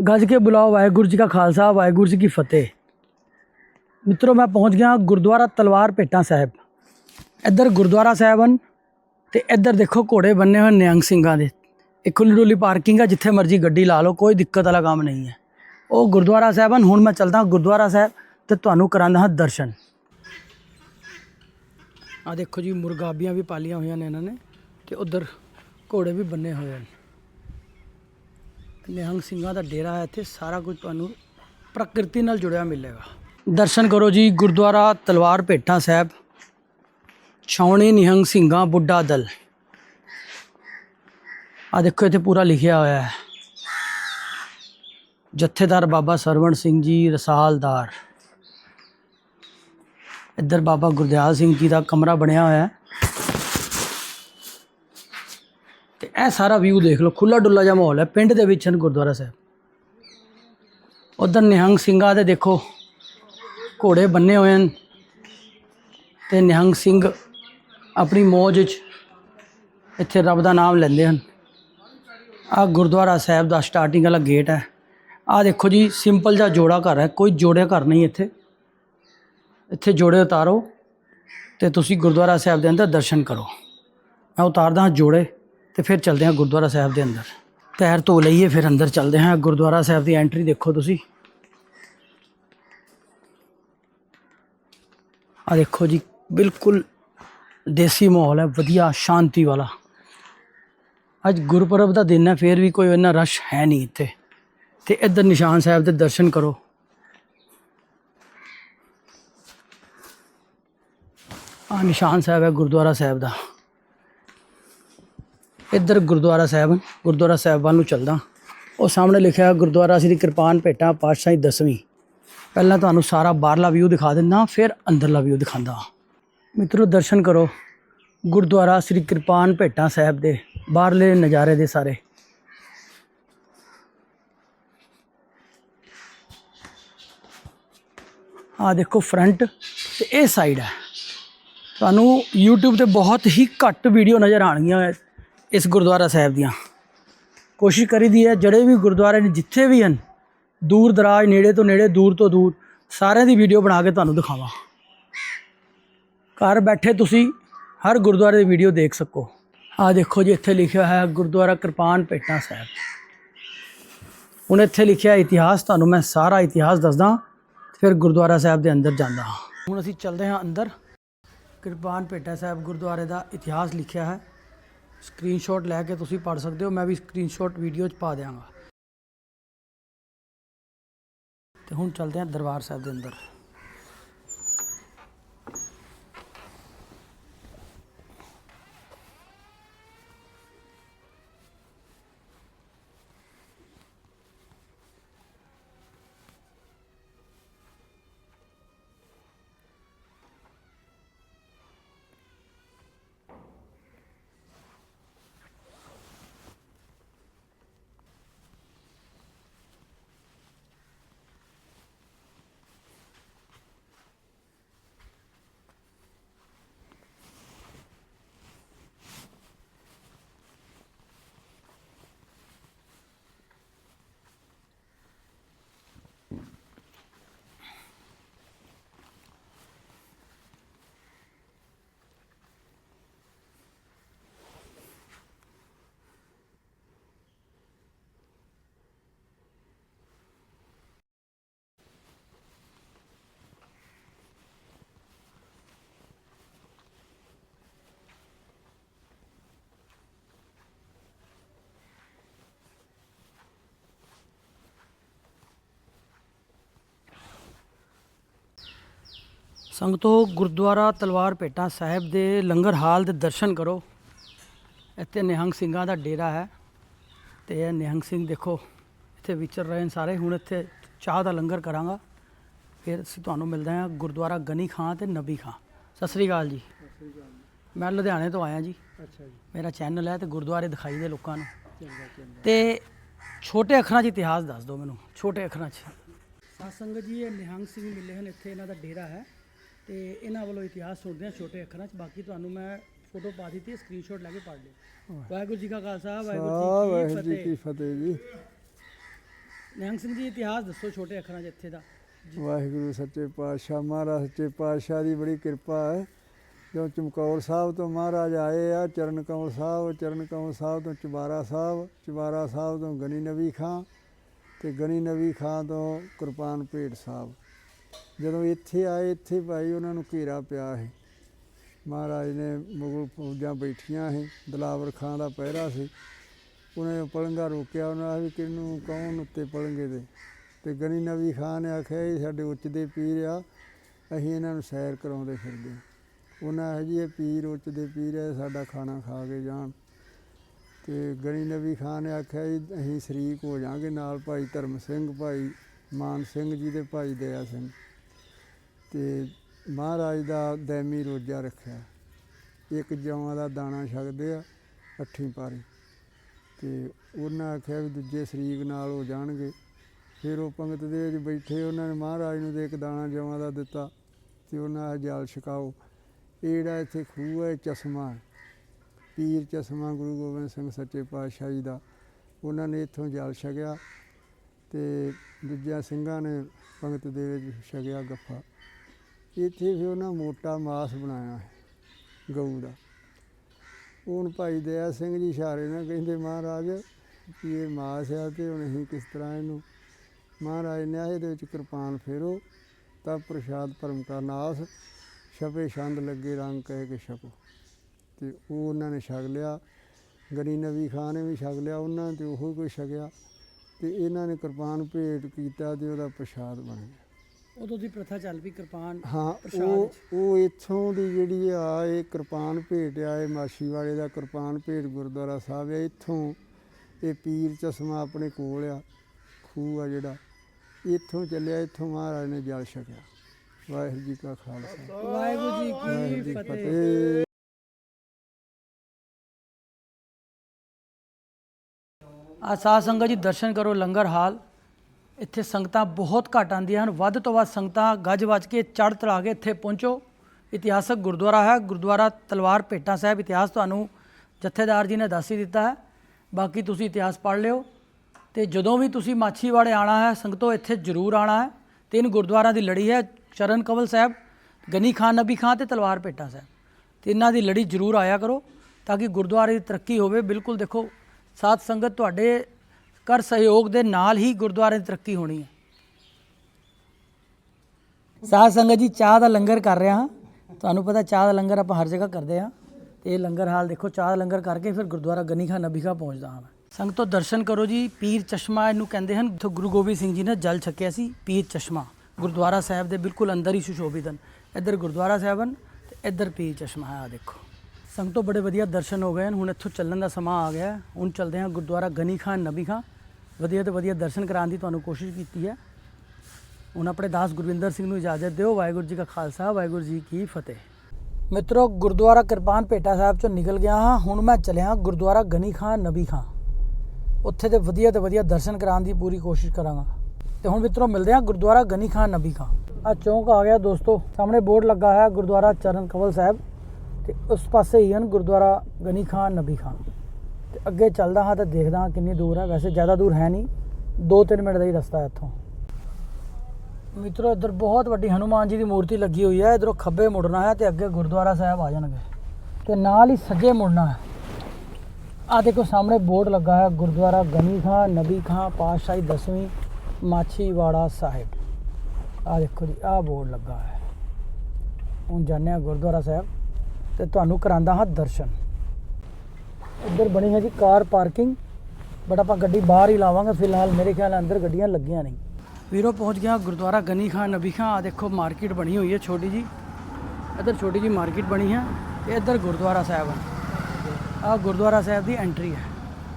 ਗੱਜ ਕੇ ਬੁਲਾਓ ਵਾਹਿਗੁਰੂ ਜੀ ਕਾ ਖਾਲਸਾ ਵਾਹਿਗੁਰੂ ਜੀ ਕੀ ਫਤਿਹ ਮਿੱਤਰੋ ਮੈਂ ਪਹੁੰਚ ਗਿਆ ਗੁਰਦੁਆਰਾ ਤਲਵਾਰ ਭੇਟਾ ਸਾਹਿਬ ਇੱਧਰ ਗੁਰਦੁਆਰਾ ਸਾਹਿਬ ਹਨ ਤੇ ਇੱਧਰ ਦੇਖੋ ਘੋੜੇ ਬੰਨੇ ਹੋਏ ਨਿਹੰਗ ਸਿੰਘਾਂ ਦੇ ਇੱਕ ਖੁੱਲੀ ਡੁੱਲੀ ਪਾਰਕਿੰਗ ਆ ਜਿੱਥੇ ਮਰਜ਼ੀ ਗੱਡੀ ਲਾ ਲਓ ਕੋਈ ਦਿੱਕਤ ਵਾਲਾ ਕੰਮ ਨਹੀਂ ਹੈ ਉਹ ਗੁਰਦੁਆਰਾ ਸਾਹਿਬ ਹਨ ਹੁਣ ਮੈਂ ਚੱਲਦਾ ਗੁਰਦੁਆਰਾ ਸਾਹਿਬ ਤੇ ਤੁਹਾਨੂੰ ਕਰਾਉਂਦਾ ਹਾਂ ਦਰਸ਼ਨ ਆ ਦੇਖੋ ਜੀ ਮੁਰਗਾਬੀਆਂ ਵੀ ਪਾਲੀਆਂ ਹੋਈਆਂ ਨੇ ਇਹਨਾਂ ਨੇ ਤੇ ਉਧਰ ਘੋੜੇ ਵੀ ਬੰਨੇ ਹੋਏ ਹਨ ਨਿਹੰਗ ਸਿੰਘਾਂ ਦਾ ਡੇਰਾ ਹੈ, ਇੱਥੇ ਸਾਰਾ ਕੁਝ ਤੁਹਾਨੂੰ ਪ੍ਰਕਿਰਤੀ ਨਾਲ ਜੁੜਿਆ ਮਿਲੇਗਾ। ਦਰਸ਼ਨ ਕਰੋ ਜੀ, ਗੁਰਦੁਆਰਾ ਤਲਵਾਰ ਭੇਟਾ ਸਾਹਿਬ, ਛਾਉਣੀ ਨਿਹੰਗ ਸਿੰਘਾਂ ਬੁੱਢਾ ਦਲ। ਆ ਦੇਖੋ, ਇੱਥੇ ਪੂਰਾ ਲਿਖਿਆ ਹੋਇਆ ਹੈ। ਜਥੇਦਾਰ ਬਾਬਾ ਸਰਵਣ ਸਿੰਘ ਜੀ, ਰਸਾਲਦਾਰ। ਇੱਧਰ ਬਾਬਾ ਗੁਰਦਿਆਲ ਸਿੰਘ ਜੀ ਦਾ ਕਮਰਾ ਬਣਿਆ ਹੋਇਆ ਹੈ ਤੇ ਇਹ ਸਾਰਾ ਵਿਊ ਦੇਖ ਲਓ ਖੁੱਲਾ ਡੁੱਲਾ ਜਿਹਾ ਮਾਹੌਲ ਹੈ, ਪਿੰਡ ਦੇ ਵਿੱਚ ਹਨ ਗੁਰਦੁਆਰਾ ਸਾਹਿਬ। ਉਧਰ ਨਿਹੰਗ ਸਿੰਘਾਂ ਦੇ ਦੇਖੋ, ਘੋੜੇ ਬੰਨੇ ਹੋਏ ਹਨ ਤੇ ਨਿਹੰਗ ਸਿੰਘ ਆਪਣੀ ਮੌਜ ਵਿੱਚ ਇੱਥੇ ਰੱਬ ਦਾ ਨਾਮ ਲੈਂਦੇ ਹਨ। ਆ ਗੁਰਦੁਆਰਾ ਸਾਹਿਬ ਦਾ ਸਟਾਰਟਿੰਗ ਵਾਲਾ ਗੇਟ ਹੈ। ਆ ਦੇਖੋ ਜੀ ਸਿੰਪਲ ਜਿਹਾ ਜੋੜਾ ਘਰ ਹੈ, ਕੋਈ ਜੋੜਿਆ ਘਰ ਨਹੀਂ ਇੱਥੇ। ਇੱਥੇ ਜੋੜੇ ਉਤਾਰੋ ਤੇ ਤੁਸੀਂ ਗੁਰਦੁਆਰਾ ਸਾਹਿਬ ਦੇ ਅੰਦਰ ਦਰਸ਼ਨ ਕਰੋ। ਮੈਂ ਉਤਾਰਦਾ ਹਾਂ ਜੋੜੇ। ਤੇ ਫਿਰ ਚੱਲਦੇ ਹਾਂ ਗੁਰਦੁਆਰਾ ਸਾਹਿਬ ਦੇ ਅੰਦਰ। ਪੈਰ ਧੋ ਲਈਏ, ਫਿਰ ਅੰਦਰ ਚੱਲਦੇ ਹਾਂ। ਗੁਰਦੁਆਰਾ ਸਾਹਿਬ ਦੀ ਐਂਟਰੀ ਦੇਖੋ ਤੁਸੀਂ। ਆ ਦੇਖੋ ਜੀ, ਬਿਲਕੁਲ ਦੇਸੀ ਮਾਹੌਲ ਹੈ, ਵਧੀਆ ਸ਼ਾਂਤੀ ਵਾਲਾ। ਅੱਜ ਗੁਰਪੁਰਬ ਦਾ ਦਿਨ ਹੈ, ਫਿਰ ਵੀ ਕੋਈ ਇੰਨਾ ਰਸ਼ ਹੈ ਨਹੀਂ ਇੱਥੇ। ਤੇ ਇੱਧਰ ਨਿਸ਼ਾਨ ਸਾਹਿਬ ਦੇ ਦਰਸ਼ਨ ਕਰੋ। ਆ ਨਿਸ਼ਾਨ ਸਾਹਿਬ ਹੈ ਗੁਰਦੁਆਰਾ ਸਾਹਿਬ ਦਾ। ਇੱਧਰ ਗੁਰਦੁਆਰਾ ਸਾਹਿਬ ਗੁਰਦੁਆਰਾ ਸਾਹਿਬ ਵੱਲ ਨੂੰ ਚੱਲਦਾ। ਉਹ ਸਾਹਮਣੇ ਲਿਖਿਆ, ਗੁਰਦੁਆਰਾ ਸ੍ਰੀ ਕਿਰਪਾਨ ਭੇਟਾ, ਪਾਤਸ਼ਾਹੀ ਦਸਵੀਂ। ਪਹਿਲਾਂ ਤੁਹਾਨੂੰ ਸਾਰਾ ਬਾਹਰਲਾ ਵਿਊ ਦਿਖਾ ਦਿੰਦਾ, ਫਿਰ ਅੰਦਰਲਾ ਵਿਊ ਦਿਖਾਉਂਦਾ। ਮਿੱਤਰੋ, ਦਰਸ਼ਨ ਕਰੋ। ਗੁਰਦੁਆਰਾ ਸ੍ਰੀ ਕਿਰਪਾਨ ਭੇਟਾ ਸਾਹਿਬ ਦੇ ਬਾਹਰਲੇ ਨਜ਼ਾਰੇ ਦੇ ਸਾਰੇ। ਆ ਦੇਖੋ ਫਰੰਟ ਤੇ ਇਹ ਸਾਈਡ ਹੈ। ਤੁਹਾਨੂੰ YouTube ਤੇ ਬਹੁਤ ਹੀ ਘੱਟ ਵੀਡੀਓ ਨਜ਼ਰ ਆਣਗੀਆਂ ਇਸ ਗੁਰਦੁਆਰਾ ਸਾਹਿਬ ਦੀਆਂ। ਕੋਸ਼ਿਸ਼ ਕਰੀਦੀ ਹੈ, ਜਿਹੜੇ ਵੀ ਗੁਰਦੁਆਰੇ ਨੇ, ਜਿੱਥੇ ਵੀ ਹਨ, ਦੂਰ ਦਰਾਜ, ਨੇੜੇ ਤੋਂ ਨੇੜੇ, ਦੂਰ ਤੋਂ ਦੂਰ, ਸਾਰਿਆਂ ਦੀ ਵੀਡੀਓ ਬਣਾ ਕੇ ਤੁਹਾਨੂੰ ਦਿਖਾਵਾਂ। ਘਰ ਬੈਠੇ ਤੁਸੀਂ ਹਰ ਗੁਰਦੁਆਰੇ ਦੀ ਵੀਡੀਓ ਦੇਖ ਸਕੋ। ਆ ਦੇਖੋ ਜੀ, ਇੱਥੇ ਲਿਖਿਆ ਹੈ, ਗੁਰਦੁਆਰਾ ਕਿਰਪਾਨ ਭੇਟਾ ਸਾਹਿਬ। ਹੁਣ ਇੱਥੇ ਲਿਖਿਆ ਇਤਿਹਾਸ ਤੁਹਾਨੂੰ ਮੈਂ ਸਾਰਾ ਇਤਿਹਾਸ ਦੱਸਦਾ, ਫਿਰ ਗੁਰਦੁਆਰਾ ਸਾਹਿਬ ਦੇ ਅੰਦਰ ਜਾਂਦਾ ਹਾਂ। ਹੁਣ ਅਸੀਂ ਚੱਲਦੇ ਹਾਂ ਅੰਦਰ। ਕਿਰਪਾਨ ਭੇਟਾ ਸਾਹਿਬ ਗੁਰਦੁਆਰੇ ਦਾ ਇਤਿਹਾਸ ਲਿਖਿਆ ਹੈ। ਸਕਰੀਨਸ਼ਾਟ ਲੈ ਕੇ ਤੁਸੀਂ ਪੜ੍ਹ ਸਕਦੇ ਹੋ, ਮੈਂ ਵੀ ਸਕਰੀਨਸ਼ਾਟ ਵੀਡੀਓ 'ਚ ਪਾ ਦਿਆਂਗਾ। ਤੇ ਹੁਣ ਚੱਲਦੇ ਹਾਂ ਦਰਬਾਰ ਸਾਹਿਬ ਦੇ ਅੰਦਰ। ਸੰਗਤੋ ਗੁਰਦੁਆਰਾ ਤਲਵਾਰ ਭੇਟਾ ਸਾਹਿਬ ਦੇ ਲੰਗਰ ਹਾਲ ਦੇ ਦਰਸ਼ਨ ਕਰੋ। ਇੱਥੇ ਨਿਹੰਗ ਸਿੰਘਾਂ ਦਾ ਡੇਰਾ ਹੈ ਤੇ ਇਹ ਨਿਹੰਗ ਸਿੰਘ ਦੇਖੋ ਇੱਥੇ ਵਿਚਰ ਰਹੇ ਨੇ ਸਾਰੇ। ਹੁਣ ਇੱਥੇ ਚਾਹ ਦਾ ਲੰਗਰ ਕਰਾਂਗਾ। ਫਿਰ ਅਸੀਂ ਤੁਹਾਨੂੰ ਮਿਲਦੇ ਹਾਂ ਗੁਰਦੁਆਰਾ ਗਨੀ ਖਾਂ ਤੇ ਨਬੀ ਖਾਂ। ਸਤਿ ਸ੍ਰੀ ਅਕਾਲ ਜੀ। ਮੈਂ ਲੁਧਿਆਣੇ ਤੋਂ ਆਇਆ ਜੀ। ਅੱਛਾ ਜੀ। ਮੇਰਾ ਚੈਨਲ ਹੈ ਤੇ ਗੁਰਦੁਆਰੇ ਦਿਖਾਈ ਦੇ ਲੋਕਾਂ ਨੂੰ। ਤੇ ਛੋਟੇ ਅੱਖਰਾਂ 'ਚ ਇਤਿਹਾਸ ਦੱਸ ਦਿਓ ਮੈਨੂੰ ਛੋਟੇ ਅੱਖਰਾਂ 'ਚ। ਸਾਧ ਸੰਗਤ ਜੀ ਇਹ ਨਿਹੰਗ ਸਿੰਘ ਮਿਲੇ ਹਨ ਇੱਥੇ ਇਹਨਾਂ ਦਾ ਡੇਰਾ ਹੈ। ਤੇ ਇਹਨਾਂ ਵੱਲੋਂ ਇਤਿਹਾਸ ਸੁਣਦੇ ਹਾਂ ਛੋਟੇ ਅੱਖਰਾਂ 'ਚ। ਬਾਕੀ ਤੁਹਾਨੂੰ ਮੈਂ ਫੋਟੋ ਪਾ ਦਿੱਤੀ ਸਕਰੀਨਸ਼ਾਟ ਲੈ ਕੇ ਪੜ੍ਹ ਲਿਓ। ਵਾਹਿਗੁਰੂ ਜੀ ਕਾ ਖਾਲਸਾ ਵਾਹਿਗੁਰੂ ਜੀ ਕੀ ਫਤਿਹ। ਜੀ। ਨਿਹੰਗ ਸਿੰਘ ਜੀ ਇਤਿਹਾਸ ਦੱਸੋ ਛੋਟੇ ਅੱਖਰਾਂ 'ਚ ਇੱਥੇ ਦਾ। ਵਾਹਿਗੁਰੂ ਸੱਚੇ ਪਾਤਸ਼ਾਹ ਮਹਾਰਾਜ ਸੱਚੇ ਪਾਤਸ਼ਾਹ ਦੀ ਬੜੀ ਕਿਰਪਾ ਹੈ। ਜੋ ਚਮਕੌਰ ਸਾਹਿਬ ਤੋਂ ਮਹਾਰਾਜ ਆਏ ਆ ਚਰਨ ਕਮਲ ਸਾਹਿਬ ਚਰਨ ਕਮਲ ਸਾਹਿਬ ਤੋਂ ਚੁਬਾਰਾ ਸਾਹਿਬ ਚੁਬਾਰਾ ਸਾਹਿਬ ਤੋਂ ਗਨੀ ਨਵੀ ਖਾਂ ਤੇ ਗਨੀ ਨਵੀ ਖਾਂ ਤੋਂ ਕਿਰਪਾਨ ਭੇਟ ਸਾਹਿਬ। ਜਦੋਂ ਇੱਥੇ ਆਏ, ਇੱਥੇ ਭਾਈ ਉਹਨਾਂ ਨੂੰ ਘੇਰਾ ਪਿਆ ਹੈ ਮਹਾਰਾਜ ਨੇ ਮੁਗਲ ਫੌਜਾਂ ਬੈਠੀਆਂ ਸੀ, ਦਲਾਵਰ ਖਾਂ ਦਾ ਪਹਿਰਾ ਸੀ। ਉਹਨੇ ਪਲੰਗਾ ਰੋਕਿਆ, ਉਹਨਾਂ ਵੀ ਕਿਹਨੂੰ, ਕੌਣ ਉੱਤੇ ਪਲੰਗੇ ਦੇ ਤੇ ਗਨੀ ਨਵੀ ਖਾਨ ਨੇ ਆਖਿਆ, ਇਹ ਸਾਡੇ ਉੱਚ ਦੇ ਪੀਰ ਆ, ਅਸੀਂ ਇਹਨਾਂ ਨੂੰ ਸੈਰ ਕਰਾਉਂਦੇ ਫਿਰਦੇ ਹਾਂ। ਉਹਨਾਂ ਹੈ ਜੀ, ਇਹ ਪੀਰ ਉੱਚ ਦੇ ਪੀਰ ਹੈ ਸਾਡਾ ਖਾਣਾ ਖਾ ਕੇ ਜਾਣ। ਤੇ ਗਨੀ ਨਵੀ ਖਾਨ ਨੇ ਆਖਿਆ ਜੀ, ਅਸੀਂ ਸ਼ਰੀਕ ਹੋ ਜਾਾਂਗੇ ਨਾਲ ਭਾਈ ਧਰਮ ਸਿੰਘ, ਭਾਈ ਮਾਨ ਸਿੰਘ ਜੀ ਦੇ ਭਾਈ ਦਇਆ ਸਿੰਘ ਤੇ ਮਹਾਰਾਜ ਦਾ ਦੈਮੀ ਰੋਜਾ ਰੱਖਿਆ। ਇੱਕ ਜੌਆਂ ਦਾ ਦਾਣਾ ਛਕਦੇ ਆ, ਅੱਠੀ ਪਾਰੀ। ਤੇ ਉਹਨਾਂ ਆਖਿਆ ਵੀ ਦੂਜੇ ਸ਼ਰੀਕ ਨਾਲ ਹੋ ਜਾਣਗੇ। ਫਿਰ ਉਹ ਪੰਗਤ ਦੇ ਵਿੱਚ ਬੈਠੇ, ਉਹਨਾਂ ਨੇ ਮਹਾਰਾਜ ਨੂੰ ਦੇ ਇੱਕ ਦਾਣਾ ਜਵਾਂ ਦਾ ਦਿੱਤਾ ਤੇ ਉਹਨਾਂ ਆ ਜਲ ਛਕਾਓ। ਇਹ ਜਿਹੜਾ ਇੱਥੇ ਖੂਹ ਹੈ ਚਸ਼ਮਾ ਪੀਰ ਚਸ਼ਮਾ ਗੁਰੂ ਗੋਬਿੰਦ ਸਿੰਘ ਸੱਚੇ ਪਾਤਸ਼ਾਹ ਜੀ ਦਾ। ਉਹਨਾਂ ਨੇ ਇੱਥੋਂ ਜਲ ਛਕਿਆ। ਤੇ ਦੂਜਿਆਂ ਸਿੰਘਾਂ ਨੇ ਪੰਗਤ ਦੇ ਵਿੱਚ ਛਕਿਆ ਗੱਫਾ। ਇੱਥੇ ਫਿਰ ਉਹਨਾਂ ਮੋਟਾ ਮਾਸ ਬਣਾਇਆ ਹੈ ਗਊ ਦਾ। ਹੁਣ ਭਾਈ ਦਇਆ ਸਿੰਘ ਜੀ ਇਸ਼ਾਰੇ ਨਾਲ ਕਹਿੰਦੇ ਮਹਾਰਾਜ ਵੀ ਇਹ ਮਾਸ ਆ ਤੇ ਹੁਣ ਅਸੀਂ ਕਿਸ ਤਰ੍ਹਾਂ ਇਹਨੂੰ ਮਹਾਰਾਜ ਨੇ ਆਖਿਆ, ਇਹਦੇ ਵਿੱਚ ਕਿਰਪਾਨ ਫੇਰੋ ਤਾਂ ਪ੍ਰਸ਼ਾਦ ਪਰਮ ਕਾ ਨਾਸ ਛਪੇ ਛੰਦ ਲੱਗੇ ਰੰਗ ਕਹਿ ਕੇ ਛਕੋ। ਤੇ ਉਹ ਉਹਨਾਂ ਨੇ ਛਕ ਲਿਆ। ਗਨੀ ਨਬੀ ਖਾਨ ਨੇ ਵੀ ਛਕ ਲਿਆ ਉਹਨਾਂ ਤੇ ਉਹ ਕੋਈ ਛਕਿਆ। ਤੇ ਇਹਨਾਂ ਨੇ ਕਿਰਪਾਨ ਭੇਟ ਕੀਤਾ ਤੇ ਉਹਦਾ ਪ੍ਰਸ਼ਾਦ ਬਣ ਗਿਆ। ਉਦੋਂ ਦੀ ਪ੍ਰਥਾ ਚੱਲ ਪਈ ਕਿਰਪਾਨ ਹਾਂ ਉਹ। ਉਹ ਇੱਥੋਂ ਦੀ ਜਿਹੜੀ ਆ ਇਹ ਕਿਰਪਾਨ ਭੇਟ ਆ ਇਹ ਮਾਛੀ ਵਾਲੇ ਦਾ ਕਿਰਪਾਨ ਭੇਟ ਗੁਰਦੁਆਰਾ ਸਾਹਿਬ ਹੈ ਇੱਥੋਂ ਇਹ ਪੀਰ ਚਸ਼ਮਾ ਆਪਣੇ ਕੋਲ ਆ ਖੂਹ ਆ ਜਿਹੜਾ ਇੱਥੋਂ ਚੱਲਿਆ ਇੱਥੋਂ ਮਹਾਰਾਜ ਨੇ ਜਲ ਛਕਿਆ। ਵਾਹਿਗੁਰੂ ਜੀ ਕਾ ਖਾਲਸਾ। ਵਾਹਿਗੁਰੂ ਜੀ ਕੀ ਫਤਿਹ। ਆ ਸਾਧ ਸੰਗਤ ਜੀ, ਦਰਸ਼ਨ ਕਰੋ, ਲੰਗਰ ਹਾਲ। ਇੱਥੇ ਸੰਗਤਾਂ ਬਹੁਤ ਘੱਟ ਆਉਂਦੀਆਂ ਹਨ। ਵੱਧ ਤੋਂ ਵੱਧ ਸੰਗਤਾਂ ਗੱਜ ਵੱਜ ਕੇ ਚੜ੍ਹ ਤੜਾ ਕੇ ਇੱਥੇ ਪਹੁੰਚੋ। ਇਤਿਹਾਸਕ ਗੁਰਦੁਆਰਾ ਹੈ। ਗੁਰਦੁਆਰਾ ਤਲਵਾਰ ਭੇਟਾ ਸਾਹਿਬ, ਇਤਿਹਾਸ ਤੁਹਾਨੂੰ ਜਥੇਦਾਰ ਜੀ ਨੇ ਦੱਸ ਹੀ ਦਿੱਤਾ ਹੈ। ਬਾਕੀ ਤੁਸੀਂ ਇਤਿਹਾਸ ਪੜ੍ਹ ਲਿਓ। ਤੇ ਜਦੋਂ ਵੀ ਤੁਸੀਂ ਮਾਛੀਵਾੜੇ ਆਣਾ ਹੈ, ਸੰਗਤੋ ਇੱਥੇ ਜ਼ਰੂਰ ਆਣਾ ਹੈ। ਤਿੰਨ ਗੁਰਦੁਆਰਾਂ ਦੀ ਲੜੀ ਹੈ, ਚਰਨ ਕਵਲ ਸਾਹਿਬ, ਗਨੀ ਖਾਨ, ਨਬੀ ਖਾਨ ਤੇ ਤਲਵਾਰ ਭੇਟਾ ਸਾਹਿਬ। ਤਿੰਨਾਂ ਦੀ ਲੜੀ ਜ਼ਰੂਰ ਆਇਆ ਕਰੋ, ਤਾਂ ਕਿ ਗੁਰਦੁਆਰੇ ਦੀ ਤਰੱਕੀ ਹੋਵੇ। ਬਿਲਕੁਲ ਦੇਖੋ ਸਾਥ ਸੰਗਤ ਤੁਹਾਡੇ ਕਰ ਸਹਿਯੋਗ ਦੇ ਨਾਲ ਹੀ ਗੁਰਦੁਆਰੇ ਦੀ ਤਰੱਕੀ ਹੋਣੀ ਹੈ। ਸਾਧ ਸੰਗਤ ਜੀ, ਚਾਹ ਦਾ ਲੰਗਰ ਕਰ ਰਿਹਾ ਹਾਂ। ਤੁਹਾਨੂੰ ਪਤਾ ਚਾਹ ਦਾ ਲੰਗਰ ਆਪਾਂ ਹਰ ਜਗ੍ਹਾ ਕਰਦੇ ਹਾਂ। ਤੇ ਇਹ ਲੰਗਰ ਹਾਲ ਦੇਖੋ, ਚਾਹ ਦਾ ਲੰਗਰ ਕਰਕੇ ਫਿਰ ਗੁਰਦੁਆਰਾ ਗਨੀ ਖਾਨ ਨਬੀ ਖਾ ਪਹੁੰਚਦਾ ਹਾਂ ਮੈਂ। ਸੰਗਤੋ ਦਰਸ਼ਨ ਕਰੋ ਜੀ, ਪੀਰ ਚਸ਼ਮਾ ਇਹਨੂੰ ਕਹਿੰਦੇ ਹਨ। ਜਿੱਥੋਂ ਗੁਰੂ ਗੋਬਿੰਦ ਸਿੰਘ ਜੀ ਨੇ ਜਲ ਛਕਿਆ ਸੀ, ਪੀਰ ਚਸ਼ਮਾ। ਗੁਰਦੁਆਰਾ ਸਾਹਿਬ ਦੇ ਬਿਲਕੁਲ ਅੰਦਰ ਹੀ ਸੁਸ਼ੋਭਿਤ ਹਨ। ਇੱਧਰ ਗੁਰਦੁਆਰਾ ਸਾਹਿਬ ਹਨ ਤੇ ਇੱਧਰ ਪੀਰ ਚਸ਼ਮਾ ਹੈ ਆ ਦੇਖੋ। ਸੰਗਤੋਂ ਬੜੇ ਵਧੀਆ ਦਰਸ਼ਨ ਹੋ ਗਏ ਹਨ। ਹੁਣ ਇੱਥੋਂ ਚੱਲਣ ਦਾ ਸਮਾਂ ਆ ਗਿਆ ਹੁਣ ਚੱਲਦੇ ਹਾਂ ਗੁਰਦੁਆਰਾ ਗਨੀ ਖਾਨ ਨਬੀ ਖਾਂ ਵਧੀਆ ਤੋਂ ਵਧੀਆ ਦਰਸ਼ਨ ਕਰਾਉਣ ਦੀ ਤੁਹਾਨੂੰ ਕੋਸ਼ਿਸ਼ ਕੀਤੀ ਹੈ। ਹੁਣ ਆਪਣੇ ਦਾਸ ਗੁਰਵਿੰਦਰ ਸਿੰਘ ਨੂੰ ਇਜਾਜ਼ਤ ਦਿਓ। ਵਾਹਿਗੁਰੂ ਜੀ ਕਾ ਖਾਲਸਾ, ਵਾਹਿਗੁਰੂ ਜੀ ਕੀ ਫਤਿਹ। ਮਿੱਤਰੋ, ਗੁਰਦੁਆਰਾ ਕਿਰਪਾਨ ਭੇਟਾ ਸਾਹਿਬ ਚੋਂ ਨਿਕਲ ਗਿਆ ਹਾਂ। ਹੁਣ ਮੈਂ ਚੱਲਿਆ ਗੁਰਦੁਆਰਾ ਗਨੀ ਖਾਨ ਨਬੀ ਖਾਂ ਉੱਥੇ ਦੇ ਵਧੀਆ ਤੋਂ ਵਧੀਆ ਦਰਸ਼ਨ ਕਰਾਉਣ ਦੀ ਪੂਰੀ ਕੋਸ਼ਿਸ਼ ਕਰਾਂਗਾ। ਤੇ ਹੁਣ ਮਿੱਤਰੋ, ਮਿਲਦੇ ਹਾਂ ਗੁਰਦੁਆਰਾ ਗਨੀ ਖਾਨ ਨਬੀ ਖਾਂ ਆ ਚੌਂਕ ਆ ਗਿਆ ਦੋਸਤੋ। ਸਾਹਮਣੇ ਬੋਰਡ ਲੱਗਾ ਹੈ ਗੁਰਦੁਆਰਾ ਚਰਨ ਕਵਲ ਸਾਹਿਬ। ਤੇ ਉਸ ਪਾਸੇ ਹੀ ਹਨ ਗੁਰਦੁਆਰਾ ਗਨੀ ਖਾਨ, ਨਬੀ ਖਾਨ। ਤੇ ਅੱਗੇ ਚੱਲਦਾ ਹਾਂ ਤਾਂ ਦੇਖਦਾ ਹਾਂ ਕਿੰਨੀ ਦੂਰ ਹੈ। ਵੈਸੇ ਜ਼ਿਆਦਾ ਦੂਰ ਹੈ ਨਹੀਂ। 2-3 ਮਿੰਟ ਦਾ ਹੀ ਰਸਤਾ ਹੈ ਇੱਥੋਂ। ਮਿੱਤਰੋ, ਇੱਧਰ ਬਹੁਤ ਵੱਡੀ ਹਨੂਮਾਨ ਜੀ ਦੀ ਮੂਰਤੀ ਲੱਗੀ ਹੋਈ ਹੈ। ਇਧਰੋਂ ਖੱਬੇ ਮੁੜਨਾ ਹੈ ਤੇ ਅੱਗੇ ਗੁਰਦੁਆਰਾ ਸਾਹਿਬ ਆ ਜਾਣਗੇ। ਤੇ ਨਾਲ ਹੀ ਸੱਜੇ ਮੁੜਨਾ ਹੈ। ਆ ਦੇਖੋ, ਸਾਹਮਣੇ ਬੋਰਡ ਲੱਗਾ ਹੈ। ਗੁਰਦੁਆਰਾ ਗਨੀ ਖਾਂ ਨਬੀ ਖਾਂ ਪਾਤਸ਼ਾਹੀ ਦਸਵੀਂ, ਮਾਛੀਵਾੜਾ ਸਾਹਿਬ। ਆ ਦੇਖੋ ਜੀ, ਆ ਬੋਰਡ ਲੱਗਾ ਹੈ। ਹੁਣ ਜਾਂਦੇ ਹਾਂ ਗੁਰਦੁਆਰਾ ਸਾਹਿਬ। ਤੇ ਤੁਹਾਨੂੰ ਕਰਾਂਦਾ ਹਾਂ ਦਰਸ਼ਨ। ਇੱਧਰ ਬਣੀ ਹੈ ਜੀ ਕਾਰ ਪਾਰਕਿੰਗ, ਬਟ ਆਪਾਂ ਗੱਡੀ ਬਾਹਰ ਹੀ ਲਾਵਾਂਗੇ, ਫਿਲਹਾਲ ਮੇਰੇ ਖਿਆਲ ਅੰਦਰ ਗੱਡੀਆਂ ਲੱਗੀਆਂ ਨਹੀਂ। ਵੀਰੋ, ਪਹੁੰਚ ਗਿਆ ਗੁਰਦੁਆਰਾ ਗਨੀ ਖਾਨ ਨਬੀ ਖਾਂ। ਆ ਦੇਖੋ, ਮਾਰਕੀਟ ਬਣੀ ਹੋਈ ਹੈ ਛੋਟੀ ਜੀ। ਇੱਧਰ ਛੋਟੀ ਜੀ ਮਾਰਕੀਟ ਬਣੀ ਹੈ ਤੇ ਇੱਧਰ ਗੁਰਦੁਆਰਾ ਸਾਹਿਬ ਹੈ। ਆ ਗੁਰਦੁਆਰਾ ਸਾਹਿਬ ਦੀ ਐਂਟਰੀ ਹੈ।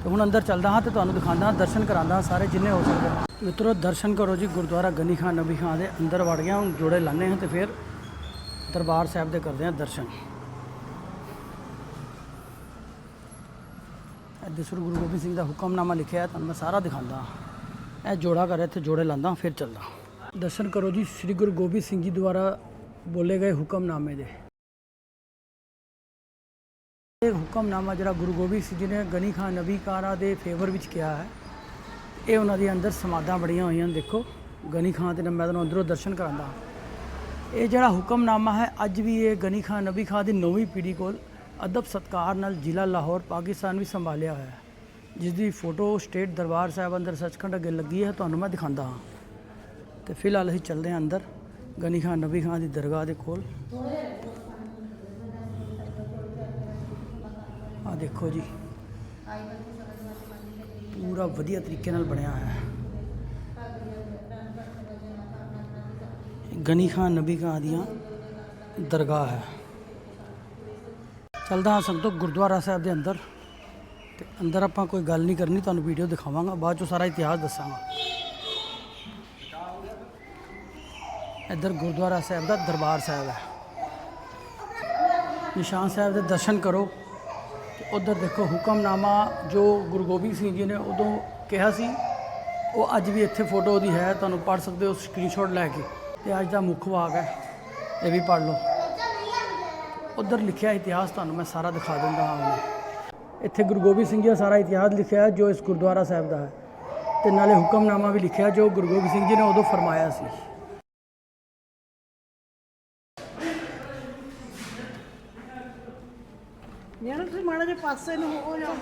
ਤੇ ਹੁਣ ਅੰਦਰ ਚੱਲਦਾ ਹਾਂ ਤੇ ਤੁਹਾਨੂੰ ਦਿਖਾਉਂਦਾ ਹਾਂ, ਦਰਸ਼ਨ ਕਰਾਉਂਦਾ ਹਾਂ ਸਾਰੇ ਜਿੰਨੇ ਹੋ ਸਕਦੇ ਨੇ। ਮਿੱਤਰੋ, ਦਰਸ਼ਨ ਕਰੋ ਜੀ ਗੁਰਦੁਆਰਾ ਗਨੀ ਖਾਨ ਨਬੀ ਖਾਂ ਦੇ। ਅੰਦਰ ਵੜ ਗਿਆ, ਹੁਣ ਜੋੜੇ ਲਾਣੇ ਹਾਂ ਤੇ ਫਿਰ ਦਰਬਾਰ ਸਾਹਿਬ ਦੇ ਕਰਦੇ ਹਾਂ ਦਰਸ਼ਨ। ਇੱਥੇ ਸ੍ਰੀ ਗੁਰੂ ਗੋਬਿੰਦ ਸਿੰਘ ਦਾ ਹੁਕਮਨਾਮਾ ਲਿਖਿਆ ਤੁਹਾਨੂੰ ਮੈਂ ਸਾਰਾ ਦਿਖਾਉਂਦਾ ਹਾਂ। ਇਹ ਜੋੜਾ ਕਰ ਇੱਥੇ ਜੋੜੇ ਲਾਂਦਾ ਫਿਰ ਚੱਲਦਾ ਦਰਸ਼ਨ ਕਰੋ ਜੀ, ਸ੍ਰੀ ਗੁਰੂ ਗੋਬਿੰਦ ਸਿੰਘ ਜੀ ਦੁਆਰਾ ਬੋਲੇ ਗਏ ਹੁਕਮਨਾਮੇ ਦੇ। ਇਹ ਹੁਕਮਨਾਮਾ ਜਿਹੜਾ ਗੁਰੂ ਗੋਬਿੰਦ ਸਿੰਘ ਜੀ ਨੇ ਗਨੀ ਖਾਨ ਨਬੀ ਕਾਰਾ ਦੇ ਫੇਵਰ ਵਿੱਚ ਕਿਹਾ ਹੈ, ਇਹ ਉਹਨਾਂ ਦੀ ਅੰਦਰ ਸਮਾਧਾਂ ਬੜੀਆਂ ਹੋਈਆਂ ਨੇ, ਦੇਖੋ। ਗਨੀ ਖਾਂ ਤੇ ਮੈਂ ਤੁਹਾਨੂੰ ਅੰਦਰੋਂ ਦਰਸ਼ਨ ਕਰਾਂਦਾ ਇਹ ਜਿਹੜਾ ਹੁਕਮਨਾਮਾ ਹੈ, ਅੱਜ ਵੀ ਇਹ ਗਨੀ ਖਾਂ ਨਬੀ ਖਾਂ ਦੀ ਨੌਵੀਂ ਪੀੜ੍ਹੀ ਕੋਲ ਅਦਬ ਸਤਕਾਰ ਨਾਲ ਜ਼ਿਲ੍ਹਾ ਲਾਹੌਰ ਪਾਕਿਸਤਾਨ ਵੀ ਸੰਭਾਲਿਆ ਹੋਇਆ ਹੈ। ਜਿਸ ਦੀ ਫੋਟੋ ਸਟੇਟ ਦਰਬਾਰ ਸਾਹਿਬ ਅੰਦਰ ਸੱਚਖੰਡ ਅੱਗੇ ਲੱਗੀ ਹੈ, ਤੁਹਾਨੂੰ ਮੈਂ ਦਿਖਾਉਂਦਾ ਹਾਂ। ਤੇ ਫਿਲਹਾਲ ਅਸੀਂ ਚੱਲਦੇ ਹਾਂ ਅੰਦਰ, ਗਨੀ ਖਾਨ, ਨਬੀ ਖਾਨ ਦੀ ਦਰਗਾਹ ਦੇ ਕੋਲ। ਆ ਦੇਖੋ ਜੀ, ਪੂਰਾ ਵਧੀਆ ਤਰੀਕੇ ਨਾਲ ਬਣਿਆ ਹੋਇਆ ਹੈ। ਗਨੀ ਖਾਨ, ਨਬੀ ਖਾਨ ਦੀਆਂ ਦਰਗਾਹ ਹੈ। ਚੱਲਦਾ ਹਾਂ ਸੰਗਤੋ ਗੁਰਦੁਆਰਾ ਸਾਹਿਬ ਦੇ ਅੰਦਰ। ਤੇ ਅੰਦਰ ਆਪਾਂ ਕੋਈ ਗੱਲ ਨਹੀਂ ਕਰਨੀ, ਤੁਹਾਨੂੰ ਵੀਡੀਓ ਦਿਖਾਵਾਂਗਾ, ਬਾਅਦ ਚੋਂ ਸਾਰਾ ਇਤਿਹਾਸ ਦੱਸਾਂਗਾ। ਇੱਧਰ ਗੁਰਦੁਆਰਾ ਸਾਹਿਬ ਦਾ ਦਰਬਾਰ ਸਾਹਿਬ ਹੈ। ਨਿਸ਼ਾਨ ਸਾਹਿਬ ਦੇ ਦਰਸ਼ਨ ਕਰੋ। ਤੇ ਉਧਰ ਦੇਖੋ ਹੁਕਮਨਾਮਾ ਜੋ ਗੁਰੂ ਗੋਬਿੰਦ ਸਿੰਘ ਜੀ ਨੇ ਉਦੋਂ ਕਿਹਾ ਸੀ, ਉਹ ਅੱਜ ਵੀ ਇੱਥੇ ਫੋਟੋ ਉਹਦੀ ਹੈ, ਤੁਹਾਨੂੰ ਪੜ੍ਹ ਸਕਦੇ ਹੋ ਸਕਰੀਨਸ਼ਾਟ ਲੈ ਕੇ। ਤੇ ਅੱਜ ਦਾ ਮੁੱਖ ਵਾਕ ਹੈ, ਇਹ ਵੀ ਪੜ੍ਹ ਲਓ। ਉਧਰ ਲਿਖਿਆ ਇਤਿਹਾਸ ਤੁਹਾਨੂੰ ਮੈਂ ਸਾਰਾ ਦਿਖਾ ਦਿੰਦਾ ਹਾਂ ਇੱਥੇ ਗੁਰੂ ਗੋਬਿੰਦ ਸਿੰਘ ਜੀ ਦਾ ਸਾਰਾ ਇਤਿਹਾਸ ਲਿਖਿਆ ਜੋ ਇਸ ਗੁਰਦੁਆਰਾ ਸਾਹਿਬ ਦਾ ਹੈ। ਤੇ ਨਾਲੇ ਹੁਕਮਨਾਮਾ ਵੀ ਲਿਖਿਆ ਜੋ ਗੁਰੂ ਗੋਬਿੰਦ ਸਿੰਘ ਜੀ ਨੇ ਉਦੋਂ ਫਰਮਾਇਆ ਸੀ। ਯਾਰ ਤੁਸੀਂ ਮਾੜਾ ਜਿਹਾ ਪਾਸੇ ਨੂੰ ਹੋ ਜਾਓ।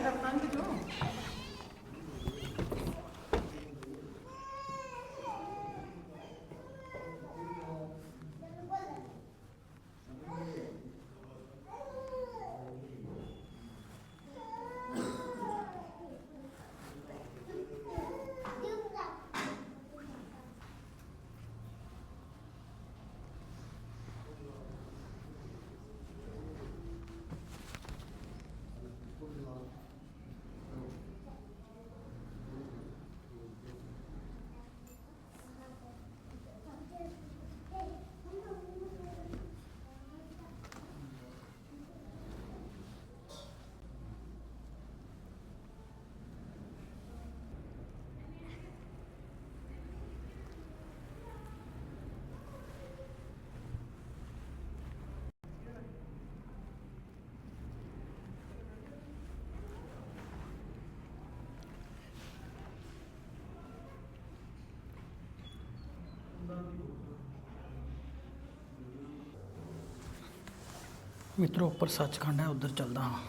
ਮਿੱਤਰੋ, ਉੱਪਰ ਸੱਚਖੰਡ ਹੈ, ਉਧਰ ਚੱਲਦਾ ਹਾਂ।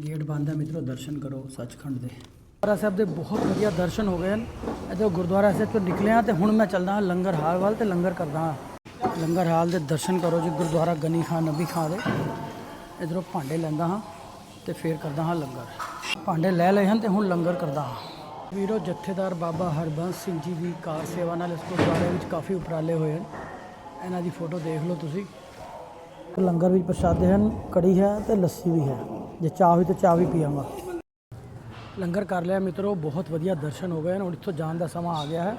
ਗੇਟ ਬੰਦ ਹੈ ਮਿੱਤਰੋ, ਦਰਸ਼ਨ ਕਰੋ ਸੱਚਖੰਡ ਦੇ। ਗੁਰਦੁਆਰਾ ਸਾਹਿਬ ਦੇ ਬਹੁਤ ਵਧੀਆ ਦਰਸ਼ਨ ਹੋ ਗਏ ਹਨ। ਇੱਥੇ ਗੁਰਦੁਆਰਾ ਸਾਹਿਬ ਤੋਂ ਨਿਕਲਿਆ ਤੇ ਹੁਣ ਮੈਂ ਚੱਲਦਾ ਹਾਂ ਲੰਗਰ ਹਾਲ ਵੱਲ ਤੇ ਲੰਗਰ ਕਰਦਾ ਹਾਂ। ਲੰਗਰ ਹਾਲ ਦੇ ਦਰਸ਼ਨ ਕਰੋ ਜੀ, ਗੁਰਦੁਆਰਾ ਗਨੀ ਖਾਨ ਨਬੀ ਖਾਨ ਦੇ। ਇਧਰੋਂ ਭਾਂਡੇ ਲੈਂਦਾ ਹਾਂ ਤੇ ਫੇਰ ਕਰਦਾ ਹਾਂ ਲੰਗਰ। ਭਾਂਡੇ ਲੈ ਲਏ ਹਨ ਤੇ ਹੁਣ ਲੰਗਰ ਕਰਦਾ ਹਾਂ। ਵੀਰੋ, ਜਥੇਦਾਰ ਬਾਬਾ ਹਰਬੰਸ ਸਿੰਘ ਜੀ ਦੀ ਕਾਰ ਸੇਵਾ ਨਾਲ ਇਸ ਗੁਰਦੁਆਰੇ ਵਿੱਚ ਕਾਫੀ ਉਪਰਾਲੇ ਹੋਏ ਹਨ। ਇਹਨਾਂ ਦੀ ਫੋਟੋ ਦੇਖ ਲਓ ਤੁਸੀਂ। ਲੰਗਰ ਵਿੱਚ ਪ੍ਰਸ਼ਾਦੇ ਹਨ, ਕੜੀ ਹੈ ਤੇ ਲੱਸੀ ਵੀ ਹੈ। ਜੇ ਚਾਹ ਹੋਈ ਤਾਂ ਚਾਹ ਵੀ ਪੀਵਾਂਗਾ ਲੰਗਰ ਕਰ ਲਿਆ ਮਿੱਤਰੋ, ਬਹੁਤ ਵਧੀਆ ਦਰਸ਼ਨ ਹੋ ਗਏ ਹਨ। ਹੁਣ ਇੱਥੋਂ ਜਾਣ ਦਾ ਸਮਾਂ ਆ ਗਿਆ ਹੈ।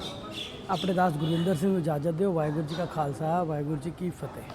ਆਪਣੇ ਦਾਸ ਗੁਰਵਿੰਦਰ ਸਿੰਘ ਨੂੰ ਇਜਾਜ਼ਤ ਦਿਓ। ਵਾਹਿਗੁਰੂ ਜੀ ਕਾ ਖਾਲਸਾ, ਵਾਹਿਗੁਰੂ ਜੀ ਕੀ ਫਤਿਹ।